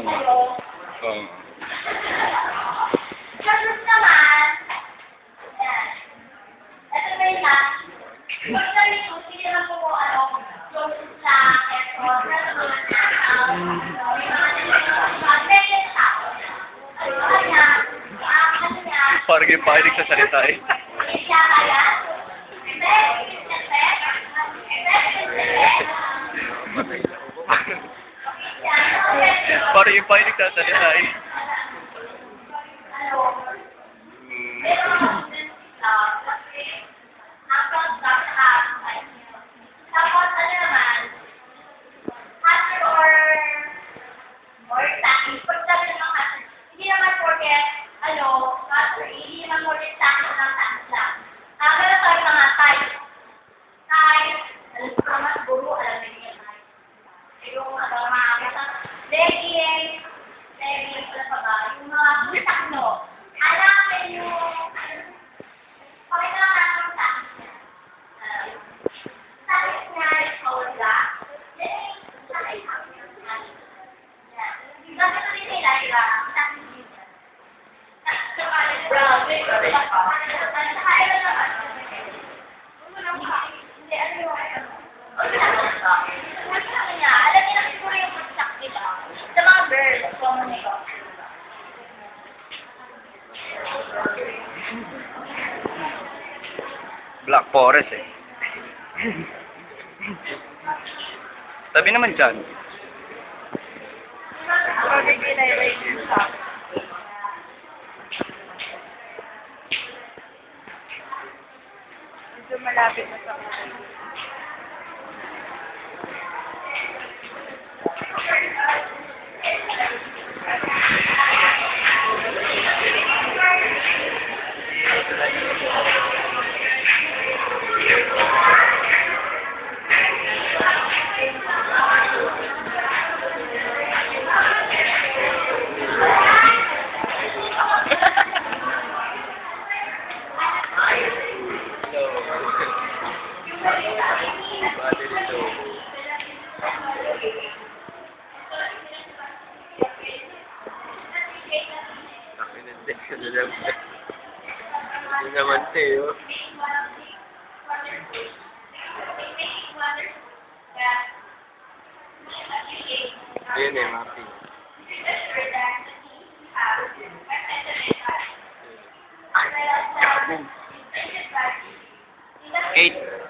Oo nga. Oo. Sa group naman, yan. Ito na yun na. Pag kami kung hindi naman po kung ano, yung sa airport, na sa mga tao, may mga nagsasabi, may mga tao. Ano ah, ano niya, Parang yung pakinig sa salita eh. siya kaya, yung sa ano, Tapos, ano naman, hazard, hindi naman porket, ano, hazard, hindi naman porket taxi ng taxi lang. Ah, meron tayo mga type. Type, alam ko naman, guru, alam na niya type. Yung, ano, mga kasa, leggings, leggings, ano pa ba, yung mga butak, no? Hanapin yung, pakita lang natin yung taxi niya. Ah, sabi niya, ikaw wala. Eh, sabi niya, yan. Bakit sabi nila, iba, taxi niya. Grabe, grabe. Ano, saka iba naman. Hindi, ano yung ano? Sabi niya, alam niya na siguro yung pagsak, di ba? Sa mga girls, common ito. Black Forest eh. Sabi naman dyan. Medyo malapit na sa Hindi naman tayo. Ayun eh, mapping. Eight.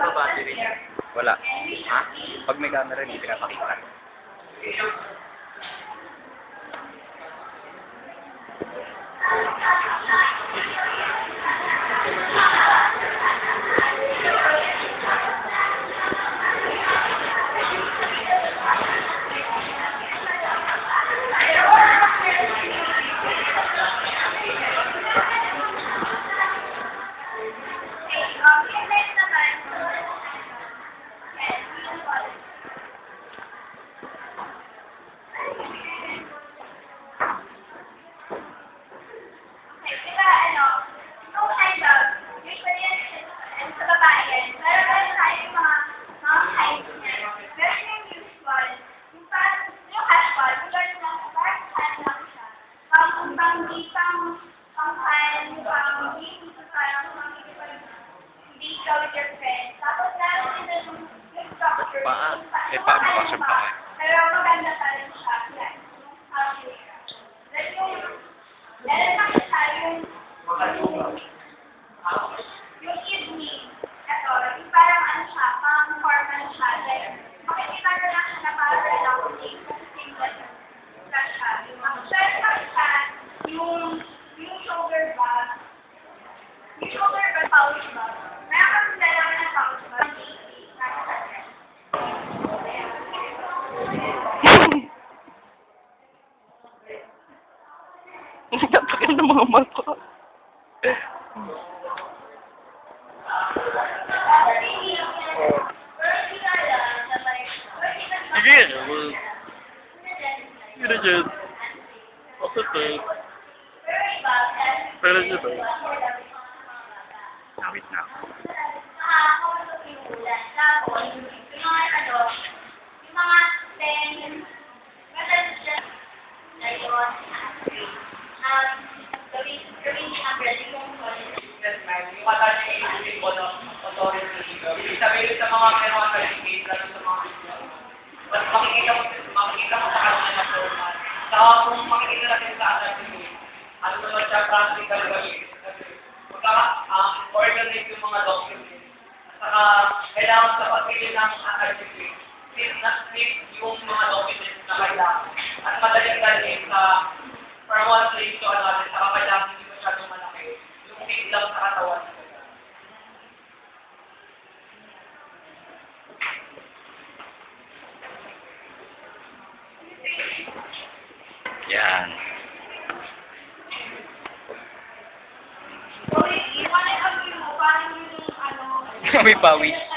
ba battery? here. Wala. Ha? Pag may camera, hindi pinapakita. Um, Eh, paano ka sa bahay? Pero maganda pa rin siya. Yan. Meron pa siya yung, yung evening. Ito, yung parang ano siya, pang formal siya. Like, makikita na lang siya na parang relaxing. Singlet na siya. Ang shirt pa siya, yung, yung shoulder bag. Yung shoulder bag, pouch bag. Meron kasi dalawa na pouch bag. Nasa sa dress. Mga mata. Sige. Sige na dyan. Bakit eh? Pero dyan ba? Nawit na ako. yung kata niya iulit ko ng authority. Ibig sabihin sa mga case lalo sa mga mas makikita mo, makikita mo sa kanya na formal. Saka kung makikita natin sa yung ano naman siya practical gawin. Kasi magka um, organize yung mga documents. Saka kailangan sa pagpili ng certificate, snip na snip yung mga documents na kailangan. At madaling dalhin sa from one place to another. Saka kailangan hindi masyadong malaki. Yung fit lang sa katawan. Mo, yung ano, May pawis.